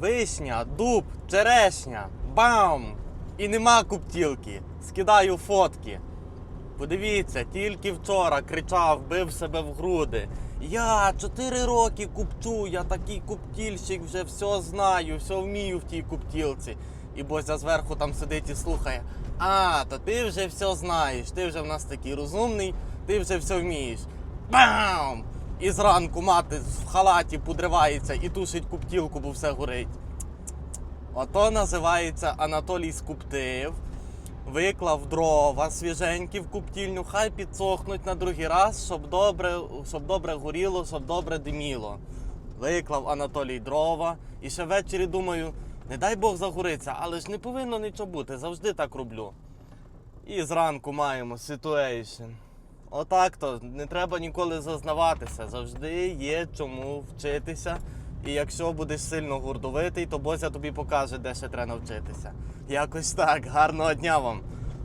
Вишня, дуб, черешня, бам! І нема куптілки. Скидаю фотки. Подивіться, тільки вчора кричав, бив себе в груди. Я 4 роки купчу, я такий куптільщик, вже все знаю, все вмію в тій куптілці. І Бозя зверху там сидить і слухає. А, то ти вже все знаєш, ти вже в нас такий розумний, ти вже все вмієш. Бам! І зранку мати в халаті подривається і тушить куптілку, бо все горить. Ото називається Анатолій скуптив. Виклав дрова свіженькі в куптільню, хай підсохнуть на другий раз, щоб добре, щоб добре горіло, щоб добре диміло. Виклав Анатолій дрова і ще ввечері думаю, не дай Бог загориться, але ж не повинно нічого бути, завжди так роблю. І зранку маємо ситуейшн. Отак то не треба ніколи зазнаватися. Завжди є чому вчитися. І якщо будеш сильно гордовитий, то Бозя тобі покаже, де ще треба навчитися. Якось так. Гарного дня вам.